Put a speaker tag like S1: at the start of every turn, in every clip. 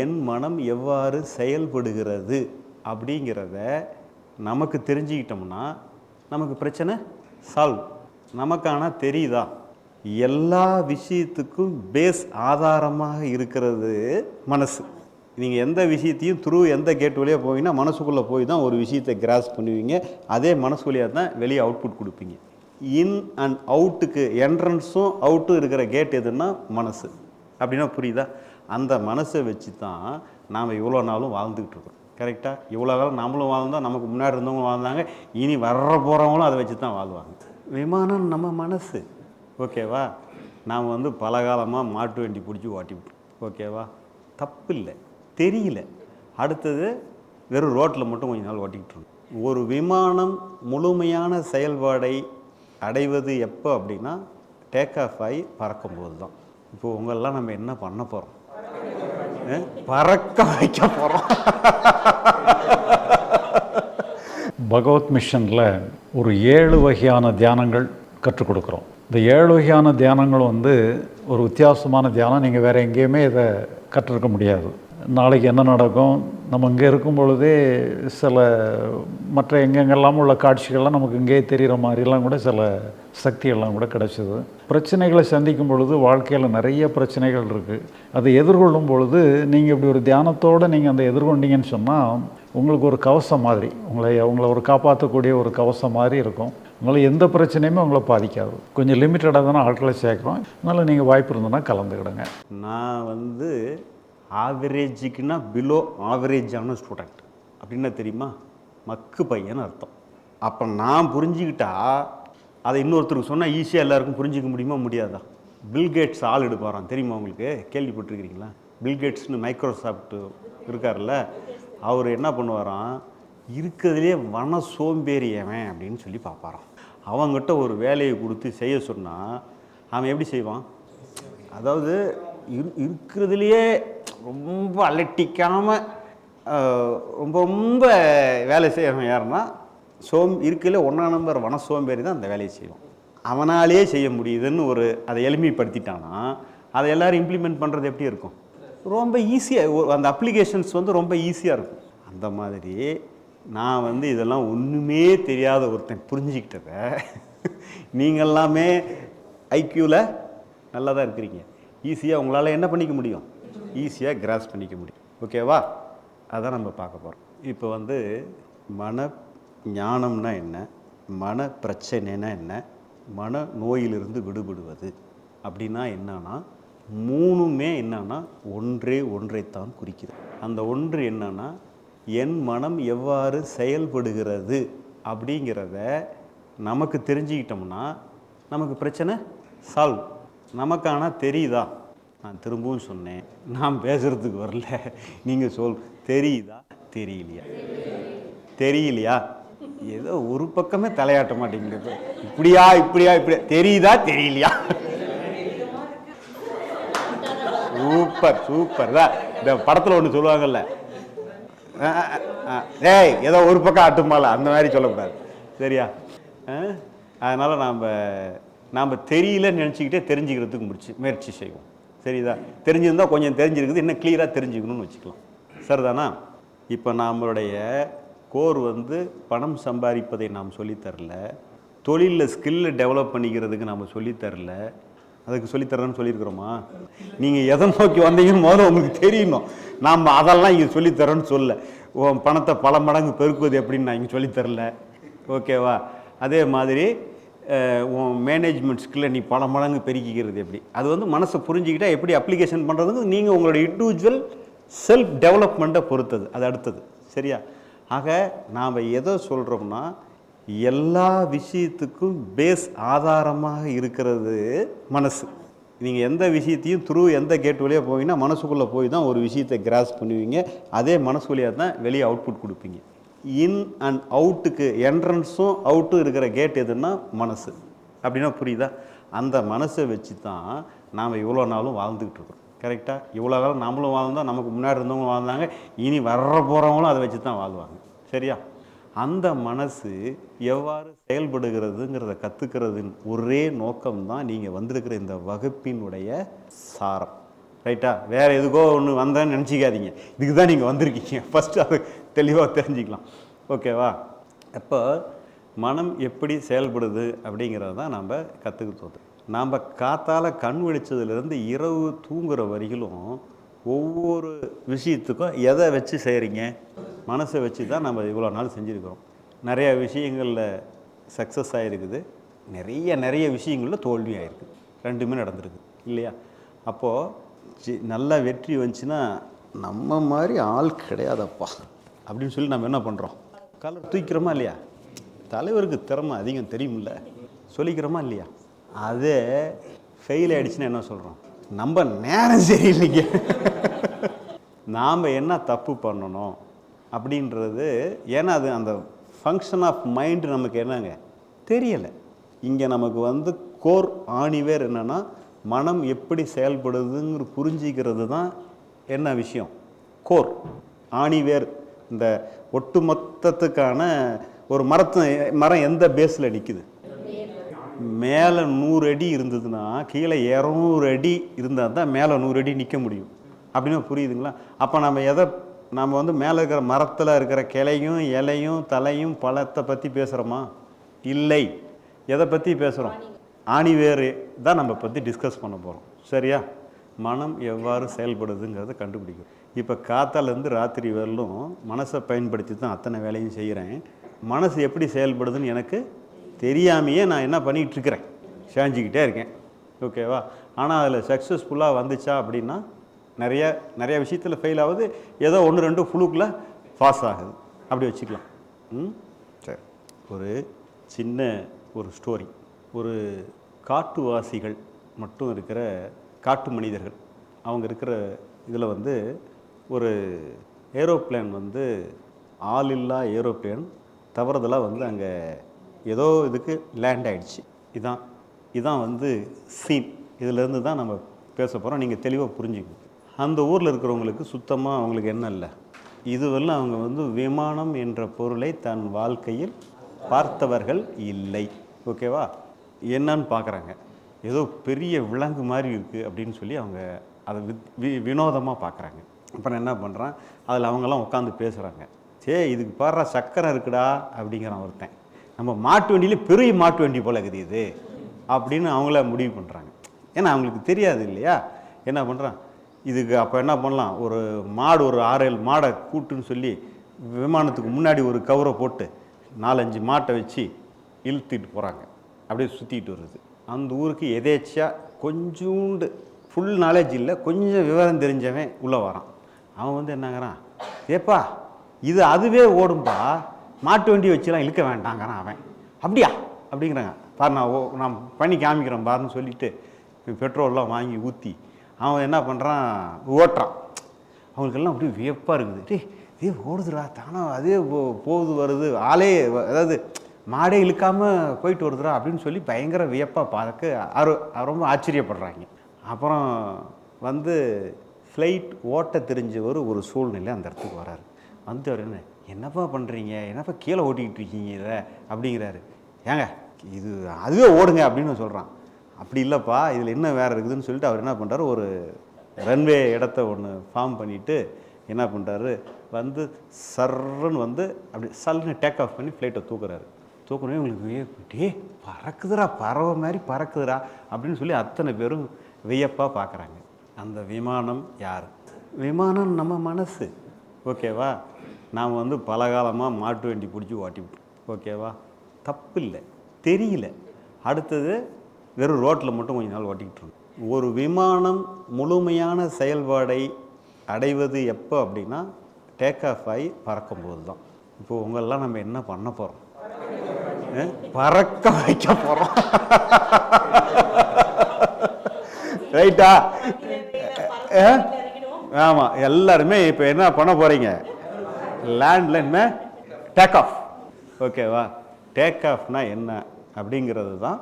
S1: என் மனம் எவ்வாறு செயல்படுகிறது அப்படிங்கிறத நமக்கு தெரிஞ்சுக்கிட்டோம்னா நமக்கு பிரச்சனை சால்வ் நமக்கான தெரியுதா? எல்லா விஷயத்துக்கும் பேஸ் ஆதாரமாக இருக்கிறது மனசு. நீங்கள் எந்த விஷயத்தையும் த்ரூ எந்த கேட் வழியாக போவீங்கன்னா மனசுக்குள்ளே போய் தான் ஒரு விஷயத்தை கிராஸ் பண்ணுவீங்க. அதே மனசு வழியாக தான் வெளியே அவுட்புட் கொடுப்பீங்க. இன் அண்ட் அவுட்டுக்கு என்ட்ரன்ஸும் அவுட்டும் இருக்கிற கேட் எதுன்னா மனசு. அப்படின்னா புரியுதா? அந்த மனசை வச்சு தான் நாம் இவ்வளோ நாளும் வாழ்ந்துக்கிட்டு இருக்கோம். கரெக்டாக இவ்வளோ காலம் நம்மளும் வாழ்ந்தோம் நமக்கு முன்னாடி இருந்தவங்க வாழ்ந்தாங்க இனி வர்ற போகிறவங்களும் அதை வச்சு தான் வாழ்வாங்க. விமானம் நம்ம மனசு. ஓகேவா? நாம் வந்து பல காலமாக மாட்டு வண்டி பிடிச்சி ஓட்டிவிட்டோம். ஓகேவா? தப்பு இல்லை தெரியல. அடுத்தது வெறும் ரோட்டில் மட்டும் கொஞ்ச நாள் ஓட்டிக்கிட்டு இருக்கோம் ஒரு விமானம் முழுமையான செயல்பாடை அடைவது எப்போ அப்படின்னா டேக் ஆஃப் ஆகி பறக்கும்போது தான் இப்போ உங்களெல்லாம் நம்ம என்ன பண்ண போகிறோம் பறக்க வைக்க போகிறோம்
S2: பகவத் மிஷனில் ஒரு ஏழு வகையான தியானங்கள் கற்றுக் கொடுக்குறோம் இந்த ஏழு வகையான தியானங்கள் வந்து ஒரு வித்தியாசமான தியானம் நீங்கள் வேறு எங்கேயுமே இதை கற்றுருக்க முடியாது நாளைக்கு என்ன நடக்கும்? நம்ம இங்கே இருக்கும் பொழுதே சில மற்ற எங்கெங்கெல்லாம் உள்ள காட்சிகள்லாம் நமக்கு இங்கேயே தெரிகிற மாதிரிலாம் கூட சில சக்தியெல்லாம் கூட கிடைச்சிது. பிரச்சனைகளை சந்திக்கும் பொழுது வாழ்க்கையில் நிறைய பிரச்சனைகள் இருக்குது அதை எதிர்கொள்ளும் பொழுது நீங்கள் இப்படி ஒரு தியானத்தோடு நீங்கள் அந்த எதிர்கொண்டீங்கன்னு சொன்னால் உங்களுக்கு ஒரு கவசம் மாதிரி உங்களை உங்களை ஒரு காப்பாற்றக்கூடிய ஒரு கவசம் மாதிரி இருக்கும். உங்களை எந்த பிரச்சனையுமே உங்களை பாதிக்காது. கொஞ்சம் லிமிட்டடாக தானே ஆட்களை சேர்க்குறோம். அதனால் நீங்கள் வாய்ப்பு இருந்ததுன்னா கலந்துக்கிடுங்க.
S1: நான் வந்து ஆவரேஜுக்குன்னா பிலோ ஆவரேஜான ஸ்டூடெண்ட் அப்படின்னா தெரியுமா? மக்கு பையன் அர்த்தம். அப்போ நான் புரிஞ்சுக்கிட்டா அதை இன்னொருத்தருக்கு சொன்னால் ஈஸியாக எல்லாருக்கும் புரிஞ்சிக்க முடியுமா முடியாதா? பில்கேட்ஸ் ஆள் எடுப்பாராம். தெரியுமா உங்களுக்கு? கேள்விப்பட்டிருக்கிறீங்களா? பில்கேட்ஸ்னு மைக்ரோசாஃப்ட் இருக்கார்ல அவர் என்ன பண்ணுவாராம்? இருக்கிறதுலே வன சோம்பேறியவன் அப்படின்னு சொல்லி பார்ப்பாராம். அவங்ககிட்ட ஒரு வேலையை கொடுத்து செய்ய சொன்னால் அவன் எப்படி செய்வான்? அதாவது இரு இருக்கிறதுலையே ரொம்ப அலட்டிக்காமல் ரொம்ப ரொம்ப வேலை செய்கிறவன் யாருன்னா சோம் இருக்கையில் ஒன்றா நம்பர் வன சோம்பேறி தான் அந்த வேலையை செய்வோம் அவனாலே செய்ய முடியுதுன்னு ஒரு அதை எளிமைப்படுத்திட்டான்னா அதை எல்லோரும் இம்ப்ளிமெண்ட் பண்ணுறது எப்படி இருக்கும்? ரொம்ப ஈஸியாக அந்த அப்ளிகேஷன்ஸ் வந்து ரொம்ப ஈஸியாக இருக்கும். அந்த மாதிரி நான் வந்து இதெல்லாம் ஒன்றுமே தெரியாத ஒருத்தன் புரிஞ்சிக்கிட்டத நீங்கள் எல்லாமே ஐக்யூவில் நல்லா தான் இருக்கிறீங்க ஈஸியாக உங்களால் என்ன பண்ணிக்க முடியும்? ஈஸியாக கிராஸ் பண்ணிக்க முடியும். ஓகேவா அதான் நம்ம பார்க்க போகிறோம் இப்போ வந்து மன ஞானம்னா என்ன? மன பிரச்சனைனா என்ன? மன நோயிலிருந்து விடுபடுவது. அப்படின்னா என்னன்னா மூணுமே என்னன்னா ஒன்றே ஒன்றைத்தான் குறிக்கிறது அந்த ஒன்று என்னன்னா என் மனம் எவ்வாறு செயல்படுகிறது அப்படிங்கிறத நமக்கு தெரிஞ்சுக்கிட்டோம்னா நமக்கு பிரச்சனை சால்வ் நமக்கான தெரியுதா? நான் திரும்பவும் சொன்னேன். நான் பேசுகிறதுக்கு வரல. நீங்கள் சொல் தெரியுதா? தெரியலையா? தெரியலையா? ஏதோ ஒரு பக்கமே தலையாட்ட மாட்டேங்குது. இப்படியா இப்படியா இப்படியா தெரியுதா தெரியலையா? Super super. தான் இந்த படத்தில் ஒன்று சொல்லுவாங்கல்ல. ஏய் ஏதோ ஒரு பக்கம் ஆட்டுமால அந்த மாதிரி சொல்லக்கூடாது. சரியா? அதனால் நாம் நாம் தெரியலன்னு நினச்சிக்கிட்டே தெரிஞ்சுக்கிறதுக்கு முடிச்சு முயற்சி செய்வோம். சரிதா. தெரிஞ்சிருந்தா கொஞ்சம் தெரிஞ்சிருக்குது இன்னும் கிளியராக தெரிஞ்சுக்கணும்னு வச்சுக்கலாம். சரிதானா? இப்போ நம்மளுடைய கோர் வந்து பணம் சம்பாதிப்பதை நாம் சொல்லித்தரல தொழிலில் ஸ்கில்லை டெவலப் பண்ணிக்கிறதுக்கு நாம் சொல்லித்தரல அதுக்கு சொல்லித்தரேன்னு சொல்லியிருக்கிறோமா? நீங்கள் எதை நோக்கி வந்தீங்கன்னு முதல்ல உங்களுக்கு தெரியணும். நாம் அதெல்லாம் இங்கே சொல்லித்தரேன்னு சொல்ல உன் பணத்தை பல மடங்கு பெருக்குவது எப்படின்னு நான் இங்கே சொல்லித்தரல ஓகேவா? அதே மாதிரி உன் மேனேஜ்மெண்ட் ஸ்கில்லை நீ பல மடங்கு பெருக்கிக்கிறது எப்படி? அது வந்து மனசை புரிஞ்சுக்கிட்டால் எப்படி அப்ளிகேஷன் பண்ணுறதுக்கு நீங்கள் உங்களோட இண்டிவிஜுவல் செல்ஃப் டெவலப்மெண்ட்டை பொறுத்தது. அது அடுத்தது. சரியா? ஆக நாம் எதை சொல்கிறோம்னா எல்லா விஷயத்துக்கும் பேஸ் ஆதாரமாக இருக்கிறது மனசு. நீங்கள் எந்த விஷயத்தையும் த்ரூ எந்த கேட் வழியாக போவீங்கன்னா மனசுக்குள்ளே போய் தான் ஒரு விஷயத்தை கிராஸ் பண்ணுவீங்க. அதே மனசு வழியாக தான் வெளியே அவுட்புட் கொடுப்பீங்க. இன் அண்ட் அவுட்டுக்கு என்ட்ரன்ஸும் அவுட்டும் இருக்கிற கேட் எதுன்னா மனசு. அப்படின்னா புரியுதா? அந்த மனசை வச்சு தான் நாம் இவ்வளோ நாளும் வாழ்ந்துக்கிட்டு இருக்கோம். கரெக்டாக இவ்வளோ காலம் நம்மளும் வாழ்ந்தோம் நமக்கு முன்னாடி இருந்தவங்களும் வாழ்ந்தாங்க இனி வர்ற போகிறவங்களும் அதை வச்சு தான் வாழ்வாங்க. சரியா? அந்த மனசு எவ்வாறு செயல்படுகிறதுங்கிறத கற்றுக்கிறதின் ஒரே நோக்கம்தான் நீங்கள் வந்திருக்கிற இந்த வகுப்பினுடைய சாரம். ரைட்டா? வேறு எதுக்கோ ஒன்று வந்தேன்னு நினச்சிக்காதீங்க. இதுக்கு தான் நீங்கள் வந்திருக்கீங்க. ஃபஸ்ட்டு அது தெளிவாக தெரிஞ்சுக்கலாம். ஓகேவா அப்போ மனம் எப்படி செயல்படுது அப்படிங்கிறது தான் நம்ம கற்றுக்கிட்டது நாம் காத்தால் கண் விழிச்சதுலேருந்து இரவு தூங்குற வரையிலும் ஒவ்வொரு விஷயத்துக்கும் எதை வச்சு செய்கிறீங்க மனசை வச்சு தான் நம்ம இவ்வளோ நாள் செஞ்சுருக்கிறோம். நிறைய விஷயங்களில் சக்ஸஸ் ஆகிருக்குது நிறைய நிறைய விஷயங்களில் தோல்வி ஆகிருக்குது ரெண்டுமே நடந்திருக்கு. இல்லையா? அப்போது நல்ல வெற்றி வந்துச்சுன்னா நம்ம மாதிரி ஆள் கிடையாதப்பா. அப்படின்னு சொல்லி நம்ம என்ன பண்ணுறோம் கலர் தூக்கிறோமா இல்லையா? தலைவருக்கு திறமை அதிகம் தெரியுமில்ல சொல்லிக்கிறோமா இல்லையா? அதே ஃபெயில் ஆகிடுச்சுன்னா என்ன சொல்கிறோம் நம்ம நேரம் சரியில்லைங்க. நாம் என்ன தப்பு பண்ணணும் அப்படின்றது ஏன்னா அது அந்த ஃபங்க்ஷன் ஆஃப் மைண்டு நமக்கு என்னங்க? தெரியலை. இங்கே நமக்கு வந்து கோர் ஆணிவேர் என்னென்னா மனம் எப்படி செயல்படுதுங்கிற புரிஞ்சிக்கிறது தான் என்ன விஷயம்? கோர் ஆணிவேர். இந்த ஒட்டுமொத்தத்துக்கான ஒரு மரத்து மரம் எந்த பேஸில் நிற்குது மேலே நூறு அடி இருந்ததுன்னா கீழே இரநூறு அடி இருந்தால் தான் மேலே நூறு அடி நிற்க முடியும். அப்படின்னு புரியுதுங்களா? அப்போ நம்ம எதை நம்ம வந்து மேலே இருக்கிற மரத்தில் இருக்கிற கிளையும் இலையும் தலையும் பழத்தை பற்றி பேசுகிறோமா இல்லை. எதை பற்றி பேசுகிறோம் ஆணிவேறு தான் நம்ம பற்றி டிஸ்கஸ் பண்ண போகிறோம் சரியா? மனம் எவ்வாறு செயல்படுதுங்கிறத கண்டுபிடிக்கும். இப்போ காத்தாலேருந்து ராத்திரி வரலும் மனசை பயன்படுத்தி தான் அத்தனை வேலையும் செய்கிறேன் மனசு எப்படி செயல்படுதுன்னு எனக்கு தெரியாமையே நான் என்ன பண்ணிகிட்டு இருக்கிறேன் செஞ்சுக்கிட்டே இருக்கேன். ஓகேவா ஆனால் அதில் சக்ஸஸ்ஃபுல்லாக வந்துச்சா அப்படின்னா நிறைய நிறைய விஷயத்தில் ஃபெயில் ஆகுது. ஏதோ ஒன்று ரெண்டு ஃபுளுக்கில் பாஸ் ஆகுது. அப்படி வச்சுக்கலாம். ம்? சரி. ஒரு சின்ன ஒரு ஸ்டோரி ஒரு காட்டுவாசிகள் மட்டும் இருக்கிற காட்டு மனிதர்கள். அவங்க இருக்கிற இதில் வந்து ஒரு ஏரோப்ளேன் வந்து ஆளில்லா ஏரோப்ளேன் தவறுதலாக வந்து அங்கே ஏதோ இதுக்கு லேண்ட் ஆகிடுச்சு இதான் இதான் வந்து சீன். இதிலேருந்து தான் நம்ம பேச போகிறோம் நீங்கள் தெளிவாக புரிஞ்சுக்கணும் அந்த ஊரில் இருக்கிறவங்களுக்கு சுத்தமாக அவங்களுக்கு என்ன இல்லை. இதுவெல்லாம் அவங்க வந்து விமானம் என்ற பொருளை தன் வாழ்க்கையில் பார்த்தவர்கள் இல்லை. ஓகேவா? என்னன்னு பார்க்குறாங்க. ஏதோ பெரிய விலங்கு மாதிரி இருக்குது அப்படின்னு சொல்லி அவங்க அதை வித்- வி வினோதமாக பார்க்குறாங்க. அப்புறம் என்ன பண்ணுறான் அதில் அவங்கெல்லாம் உட்காந்து பேசுகிறாங்க சே இதுக்கு பாடுற சக்கரை இருக்குடா அப்படிங்கிறான் ஒருத்தன். நம்ம மாட்டு வண்டியிலே பெரிய மாட்டு வண்டி போல இருக்குது இது அப்படின்னு அவங்கள முடிவு பண்ணுறாங்க ஏன்னா அவங்களுக்கு தெரியாது இல்லையா? என்ன பண்ணுறான் இதுக்கு அப்போ என்ன பண்ணலாம்? ஒரு மாடு ஒரு ஆறு ஏழு மாடை கூட்டுன்னு சொல்லி விமானத்துக்கு முன்னாடி ஒரு கவரை போட்டு நாலஞ்சு மாட்டை வச்சு இழுத்துட்டு போகிறாங்க அப்படியே சுற்றிட்டு வருது அந்த ஊருக்கு எதேச்சியாக கொஞ்சூண்டு ஃபுல் நாலேஜ் இல்லை கொஞ்சம் விவரம் தெரிஞ்சவன் உள்ளே வரான். அவன் வந்து என்னங்கிறான் ஏப்பா இது அதுவே ஓடும்பா மாட்டு வண்டி வச்சுலாம் இழுக்க வேண்டாங்கிறான் அவன். அப்படியா? அப்படிங்கிறாங்க. பாரு நான் ஓ நான் பண்ணி காமிக்கிறேன் பாருன்னு சொல்லிட்டு பெட்ரோல்லாம் வாங்கி ஊற்றி அவன் என்ன பண்ணுறான் ஓட்டுறான். அவங்களுக்கெல்லாம் அப்படியே வியப்பாக இருக்குது. டே இதே ஓடுதுடா தானே அதே போ- போகுது வருது ஆளே அதாவது மாடே இழுக்காமல் போயிட்டு வருதுடா அப்படின்னு சொல்லி பயங்கர வியப்பாக பார்க்க அரு ரொம்ப ஆச்சரியப்படுறாங்க. அப்புறம் வந்து ஃப்ளைட் ஓட்ட தெரிஞ்சவர் ஒரு சூழ்நிலை அந்த இடத்துக்கு வராரு. வந்து அவர் என்ன என்னப்பா பண்ணுறீங்க என்னப்பா கீழே ஓட்டிக்கிட்டு இருக்கீங்க இதை? அப்படிங்கிறாரு. ஏங்க இது அதுவே ஓடுங்க அப்படின்னு சொல்கிறான் அப்படி இல்லைப்பா இதில் என்ன வேறு இருக்குதுன்னு சொல்லிட்டு அவர் என்ன பண்ணுறாரு ஒரு ரன்வே இடத்த ஒன்று ஃபார்ம் பண்ணிவிட்டு என்ன பண்ணுறாரு வந்து சர்ன்னு வந்து அப்படி சல்னு டேக் ஆஃப் பண்ணி ஃப்ளைட்டை தூக்குறாரு. தூக்கணும் உங்களுக்கு டே பறக்குதுடா பறவை மாதிரி பறக்குதுடா அப்படின்னு சொல்லி அத்தனை பேரும் வியப்பாக பார்க்குறாங்க அந்த விமானம் யார்? விமானம் நம்ம மனசு. ஓகேவா? நாம் வந்து பல காலமாக மாட்டு வண்டி பிடிச்சி ஓட்டிவிட்டோம் ஓகேவா? தப்பு இல்லை தெரியல. அடுத்தது வெறும் ரோட்டில் மட்டும் கொஞ்ச நாள் ஓட்டிக்கிட்டு இருந்தோம். ஒரு விமானம் முழுமையான செயல்பாடை அடைவது எப்போ அப்படின்னா டேக் ஆஃப் ஆகி பறக்கும்போது தான் இப்போ உங்களெல்லாம் நம்ம என்ன பண்ண போகிறோம் பறக்க வைக்க போகிறோம் ரைட்டா ஆமாம் எல்லாருமே இப்போ என்ன பண்ண போகிறீங்க லேண்டில் என்ன? டேக் ஆஃப் ஓகேவா டேக் ஆஃப்னா என்ன? அப்படிங்கிறது தான்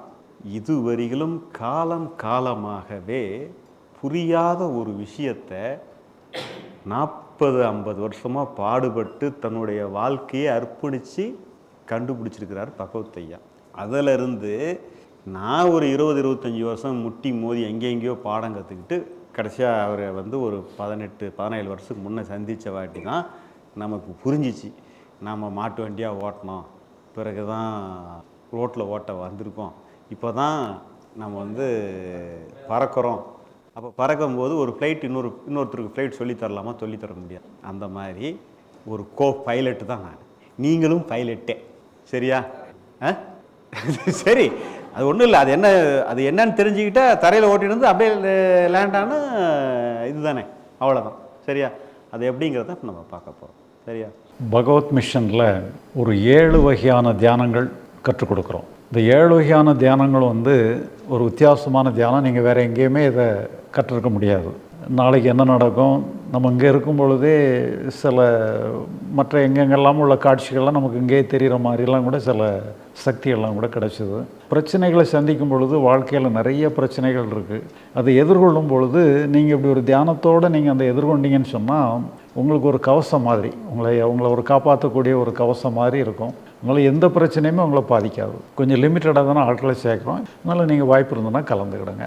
S1: இதுவரையிலும் காலம் காலமாகவே புரியாத ஒரு விஷயத்தை நாற்பது ஐம்பது வருஷமாக பாடுபட்டு தன்னுடைய வாழ்க்கையை அர்ப்பணித்து கண்டுபிடிச்சிருக்கிறார் பகவத்தையா. அதிலிருந்து நான் ஒரு இருபது இருபத்தஞ்சி வருஷம் முட்டி மோதி எங்கே எங்கேயோ பாடம் கற்றுக்கிட்டு கடைசியாக அவரை வந்து ஒரு பதினெட்டு பதினேழு வருஷத்துக்கு முன்னே சந்தித்த வாட்டி தான் நமக்கு புரிஞ்சிச்சு. நாம் மாட்டு வண்டியாக ஓட்டினோம் பிறகு தான் ரோட்டில் ஓட்ட வந்திருக்கோம். இப்போ தான் நம்ம வந்து பறக்கிறோம். அப்போ பறக்கும்போது ஒரு ஃப்ளைட் இன்னொரு இன்னொருத்தருக்கு ஃப்ளைட் சொல்லித் தரலாமா முடியாது. அந்த மாதிரி ஒரு கோ பைலட்டு தான் நான். நீங்களும் பைலட்டே சரியா? ஆ? சரி. அது ஒன்றும் இல்லை. அது என்ன அது என்னன்னு தெரிஞ்சுக்கிட்டா தரையில் ஓட்டிட்டு வந்து அப்படியே லேண்ட் ஆன இதுதானே. அவ்வளோதான் சரியா? அது எப்படிங்கிறத நம்ம பார்க்க போகிறோம் சரியா?
S2: பகவத் மிஷனில் ஒரு ஏழு வகையான தியானங்கள் கற்றுக் கொடுக்குறோம். இந்த ஏழு வகையான தியானங்கள் வந்து ஒரு வித்தியாசமான தியானம். நீங்கள் வேறு எங்கேயுமே இதை கற்றுருக்க முடியாது. நாளைக்கு என்ன நடக்கும்? நம்ம இங்கே இருக்கும் பொழுதே சில மற்ற எங்கெங்கெல்லாம் உள்ள காட்சிகள்லாம் நமக்கு இங்கேயே தெரிகிற மாதிரிலாம் கூட சில சக்திகள்லாம் கூட கிடச்சிது. பிரச்சனைகளை சந்திக்கும் பொழுது வாழ்க்கையில் நிறைய பிரச்சனைகள் இருக்குது அதை எதிர்கொள்ளும் பொழுது நீங்கள் இப்படி ஒரு தியானத்தோடு நீங்கள் அந்த எதிர்கொண்டீங்கன்னு சொன்னால் உங்களுக்கு ஒரு கவசம் மாதிரி உங்களை உங்களை ஒரு காப்பாற்றக்கூடிய ஒரு கவசம் மாதிரி இருக்கும். உங்களை எந்த பிரச்சனையுமே உங்களை பாதிக்காது. கொஞ்சம் லிமிட்டடாக தானே ஆட்களை சேர்க்குறோம். அதனால் நீங்கள் வாய்ப்பு இருந்ததுன்னா கலந்துக்கிடுங்க.